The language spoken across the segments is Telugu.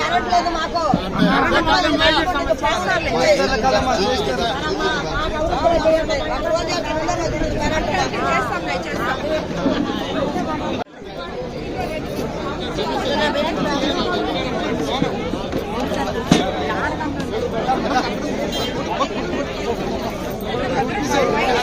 కరెంట్ లేదు మాకు కరెంట్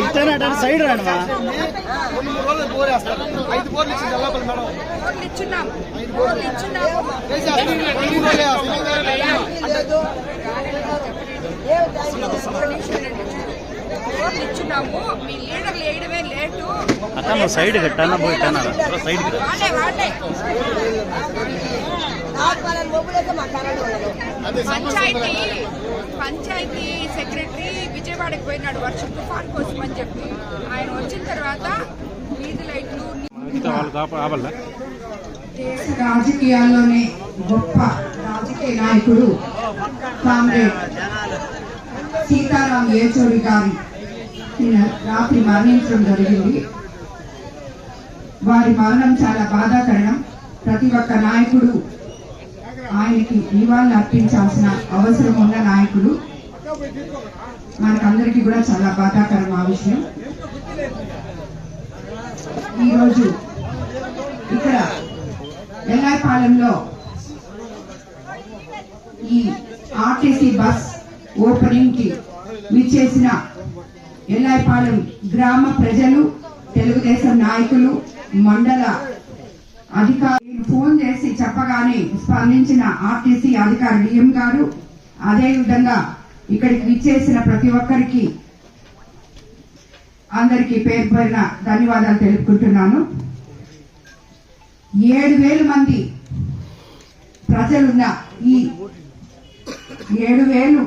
ఇతనే సైడ్ రాను కొన్ని మూడు రోజులు ఐదు బోర్లు ఇచ్చింది ఎల్లపల్లి మేడం లీడర్లు వేయడమే లేటు అతను సైడ్ కట్టానా పోయి సైడ్ పంచాయతీ పంచాయతీ సెక్రటరీ విజయవాడకి పోయినాడు. వర్షం తుఫాన్ కోసం అని చెప్పి. ఆయన వచ్చిన తర్వాత వీధి లైట్లు దేశ రాజకీయాల్లోనే గొప్ప రాజకీయ నాయకుడు కామ్రేడ్ సీతారాం యేచూరి గారి నిన్న రాత్రి మరణించడం జరిగింది. వారి మరణం చాలా బాధాకరణం. ప్రతి ఒక్క నాయకుడు ఆయనకి నివాళులు అర్పించాల్సిన అవసరం ఉన్న నాయకుడు మనకందరికీ కూడా చాలా బాధాకరం ఆ విషయం. ఈరోజు ఇక్కడ ఎల్లాపాలెంలో ఈ ఆర్టీసీ బస్ ఓపెనింగ్కి విచ్చేసిన ఎల్లాయిపాలెం గ్రామ ప్రజలు తెలుగుదేశం నాయకులు మండల అధికారి ఫోన్ చేసి చెప్పగానే స్పందించిన ఆర్టీసీ అధికారి డిఎం గారు అదే విధంగా ఇక్కడికి విచ్చేసిన ప్రతి ఒక్కరికి అందరికీ పేరు పేరున ధన్యవాదాలు తెలుపుకుంటున్నాను ఏడు వేల మంది ప్రజలున్న ఈ ఏడు వేలు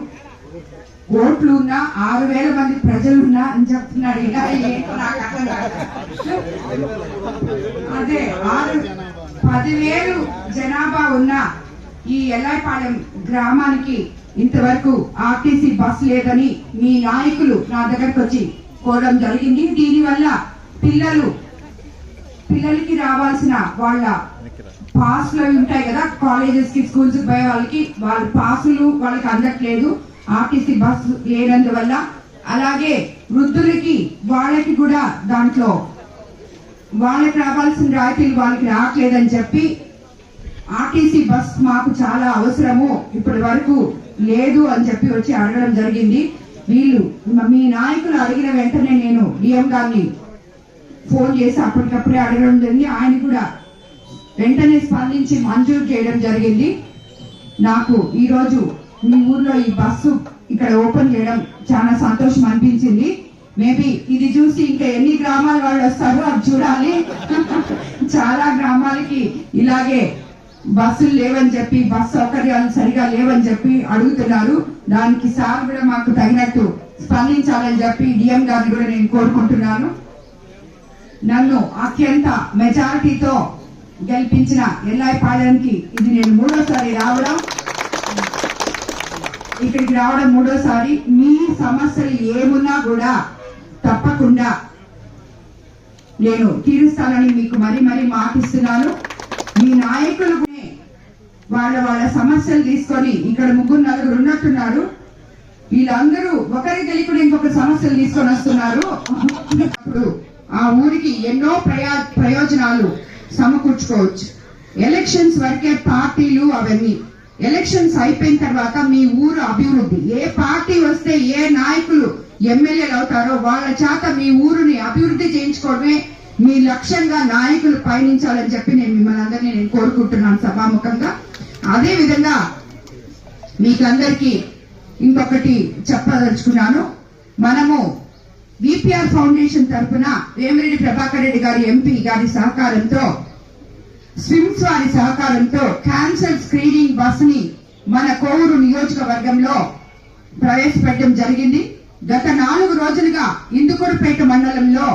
ఓట్లు ఉన్నా ఆరు వేల మంది ప్రజలున్నా అని చెప్తున్నాడు ఇలా ఏంటో నాకు అర్థం కాదు. అదే ఆరు పదివేలు జనాభా ఉన్న ఈ ఎల్లాయిపాలెం గ్రామానికి ఇంతవరకు ఆర్టీసీ బస్ లేదని మీ నాయకులు నా దగ్గరకు వచ్చి కోరడం జరిగింది. దీనివల్ల పిల్లలు పిల్లలకి రావాల్సిన వాళ్ళ పాస్లు ఉంటాయి కదా కాలేజెస్కి స్కూల్స్ పోయే వాళ్ళకి వాళ్ళ పాసులు వాళ్ళకి అందట్లేదు. ఆర్టీసీ బస్ లేనందువల్ల అలాగే వృద్ధులకి వాళ్ళకి కూడా దాంట్లో వాళ్ళకి రావాల్సిన రాయితీలు వాళ్ళకి రావట్లేదని చెప్పి ఆర్టీసీ బస్ మాకు చాలా అవసరము ఇప్పటి వరకు లేదు అని చెప్పి వచ్చి అడగడం జరిగింది. వీళ్ళు మీ నాయకులు అడిగిన వెంటనే నేను డిఎం గారిని ఫోన్ చేసి అప్పటికప్పుడే అడగడం జరిగింది. ఆయన కూడా వెంటనే స్పందించి మంజూరు చేయడం జరిగింది. నాకు ఈరోజు మీ ఊర్లో ఈ బస్సు ఇక్కడ ఓపెన్ చేయడం చాలా సంతోషం అనిపించింది. మేబీ ఇది చూసి ఇంకా ఎన్ని గ్రామాల వాళ్ళు వస్తారో అది చూడాలి. చాలా గ్రామాలకి ఇలాగే బస్సులు లేవని చెప్పి బస్ సౌకర్యాలు సరిగా లేవని చెప్పి అడుగుతున్నారు. దానికి సార్ కూడా మాకు తగినట్టు స్పందించాలని చెప్పి డిఎం గారిని కూడా నేను కోరుకుంటున్నాను. నన్ను అత్యంత మెజారిటీతో గెలిపించిన ఎల్లాయిపాలెంకి ఇది నేను మూడోసారి రావడం. ఇక్కడికి రావడం మూడోసారి. మీ సమస్యలు ఏమున్నా కూడా తప్పకుండా నేను తీరుస్తానని మీకు మరీ మరీ మాటిస్తున్నాను. మీ నాయకులు వాళ్ళ వాళ్ళ సమస్యలు తీసుకొని ఇక్కడ ముగ్గురు నలుగురు ఉన్నట్టున్నారు. వీళ్ళందరూ ఒకరికి తెలియకుండా ఇంకొక సమస్యలు తీసుకొని వస్తున్నారు. ఆ ఊరికి ఎన్నో ప్రయా ప్రయోజనాలు సమకూర్చుకోవచ్చు. ఎలక్షన్స్ వరకే పార్టీలు అవన్నీ. ఎలక్షన్స్ అయిపోయిన తర్వాత మీ ఊరు అభివృద్ధి. ఏ పార్టీ వస్తే ఏ నాయకులు ఎమ్మెల్యేలు అవుతారో వాళ్ళ చేత మీ ఊరుని అభివృద్ధి చేయించుకోవడమే మీ లక్ష్యంగా నాయకులు పయనించాలని చెప్పి నేను మిమ్మల్ని అందరినీ నేను కోరుకుంటున్నాను సభాముఖంగా. అదే విధంగా మీకందరికీ ఇంకొకటి చెప్పదలుచుకున్నాను. మనము విపిఆర్ ఫౌండేషన్ తరఫున వేమిరెడ్డి ప్రభాకర్ రెడ్డి గారి ఎంపీ గారి సహకారంతో స్విమ్స్ వారి సహకారంతో క్యాన్సర్ స్క్రీనింగ్ బస్ని మన కోవూరు నియోజకవర్గంలో ప్రవేశపెట్టడం జరిగింది. గత నాలుగు రోజులుగా ఇందుకూరుపేట మండలంలో